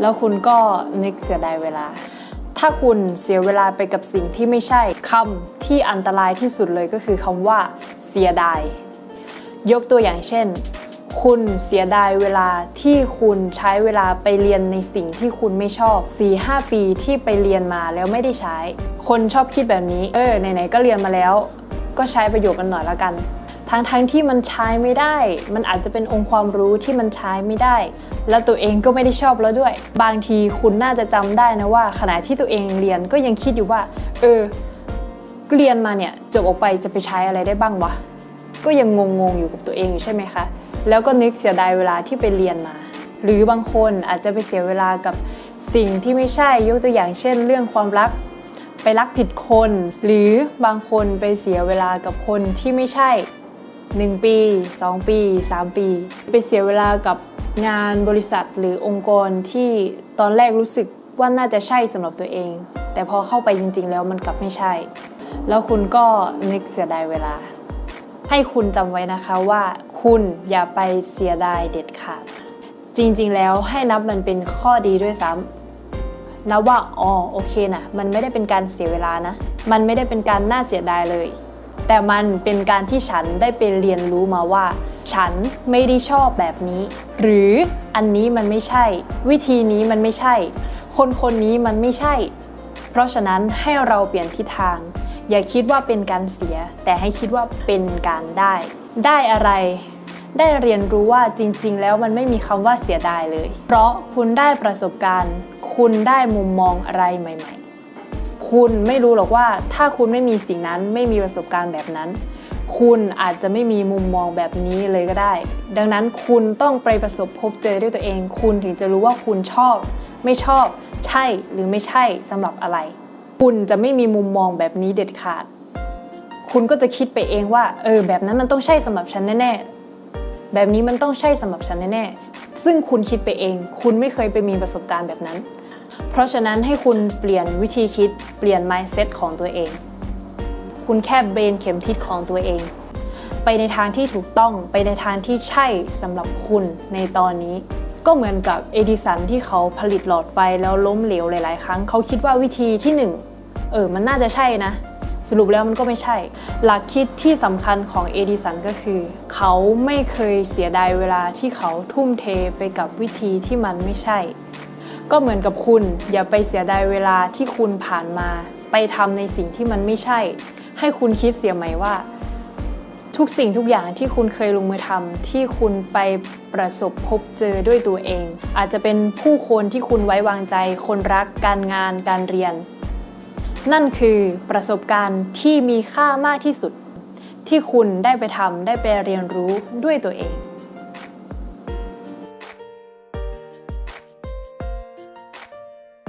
แล้วคุณก็นึกเสียดายเวลา ถ้าคุณเสียเวลาไปกับสิ่งที่ไม่ใช่คำที่อันตรายที่สุดเลยก็คือคำว่า เสียดาย ยกตัวอย่างเช่น คุณเสียดายเวลาที่คุณใช้เวลาไปเรียนในสิ่งที่คุณไม่ชอบ 4-5 ปีที่ไปเรียนมาแล้วไม่ได้ใช้ คนชอบคิดแบบนี้ เออไหนๆก็เรียนมาแล้ว ก็ใช้ประโยชน์กันหน่อยละกัน ทั้งๆที่มันใช้ไม่ได้ มันอาจจะเป็นองค์ความรู้ที่มันใช้ไม่ได้ แล้วตัวเองก็ไม่ได้ชอบแล้วด้วย บางทีคุณน่าจะจำได้นะว่า ขณะที่ตัวเองเรียนก็ยังคิดอยู่ว่า เออ เรียนมาเนี่ยจบออกไปจะไปใช้อะไรได้บ้างวะ ก็ยังงงๆอยู่กับตัวเองอยู่ใช่ไหมคะ แล้วก็นึกเสียดายเวลาที่ไปเรียนมา หรือบางคนอาจจะไปเสียเวลากับสิ่งที่ไม่ใช่ ยกตัวอย่างเช่น เรื่องความรักไปรักผิดคน หรือบางคนไปเสียเวลากับคนที่ไม่ใช่ 1 ปี 2 ปี 3 ปี ไปเสียเวลากับงานบริษัทหรือองค์กรที่ตอนแรกรู้สึกว่าน่าจะใช่สำหรับตัวเอง แต่พอเข้าไปจริง ๆ แล้วมันกลับไม่ใช่ แล้วคุณก็นึกเสียดายเวลา ให้คุณจำไว้นะคะว่าคุณอย่าไปเสียดายเด็ดขาด จริง ๆ แล้วให้นับมันเป็นข้อดีด้วยซ้ำนับว่าอ๋อโอเคนะมันไม่ได้เป็นการเสียเวลานะ มันไม่ได้เป็นการน่าเสียดายเลย แต่มันเป็นการที่ฉันได้ไปเรียนรู้มาว่า ฉันไม่ได้ชอบแบบนี้ หรืออันนี้มันไม่ใช่ วิธีนี้มันไม่ใช่ คนคนนี้มันไม่ใช่ เพราะฉะนั้นให้เราเปลี่ยนทิศทาง อย่าคิดว่าเป็นการเสีย แต่ให้คิดว่าเป็นการได้ ได้อะไร ได้เรียนรู้ว่าจริง ๆ แล้วมันไม่มีคำว่าเสียดายเลย เพราะคุณได้ประสบการณ์ คุณได้มุมมองอะไรใหม่ ๆ คุณไม่รู้หรอกว่าถ้าคุณไม่มีสิ่งนั้นไม่มีประสบการณ์แบบนั้น คุณอาจจะไม่มีมุมมองแบบนี้เลยก็ได้ ดังนั้นคุณต้องไปประสบพบเจอด้วยตัวเอง คุณถึงจะรู้ว่าคุณชอบ ไม่ชอบ ใช่หรือไม่ใช่สำหรับอะไร คุณจะไม่มีมุมมองแบบนี้เด็ดขาด คุณก็จะคิดไปเองว่าเออแบบนั้นมันต้องใช่สำหรับฉันแน่ๆแบบนี้มันต้องใช่สำหรับฉันแน่ๆซึ่งคุณคิดไปเอง คุณไม่เคยไปมีประสบการณ์แบบนั้น เพราะฉะนั้นให้คุณเปลี่ยนวิธีคิดเปลี่ยน mindset ของตัวเอง คุณแค่เบนเข็มทิศของตัวเอง ไปในทางที่ถูกต้องไปในทางที่ใช่สำหรับคุณในตอนนี้ ก็เหมือนกับเอดิสันที่เขาผลิตหลอดไฟแล้วล้มเหลวหลาย ๆ ครั้ง เขาคิดว่าวิธีที่หนึ่งเออมันน่าจะใช่นะสรุปแล้วมันก็ไม่ใช่ หลักคิดที่สำคัญของเอดิสันก็คือ เขาไม่เคยเสียดายเวลาที่เขาทุ่มเทไปกับวิธีที่มันไม่ใช่ ก็เหมือนกับคุณ อย่าไปเสียดายเวลาที่คุณผ่านมา ไปทำในสิ่งที่มันไม่ใช่ ให้คุณคิดเสียไหมว่า ทุกสิ่งทุกอย่างที่คุณเคยลงมือทำที่คุณไปประสบพบเจอด้วยตัวเอง อาจจะเป็นผู้คนที่คุณไว้วางใจ คนรักการงานการเรียน นั่นคือประสบการณ์ที่มีค่ามากที่สุด ที่คุณได้ไปทำได้ไปเรียนรู้ด้วยตัวเอง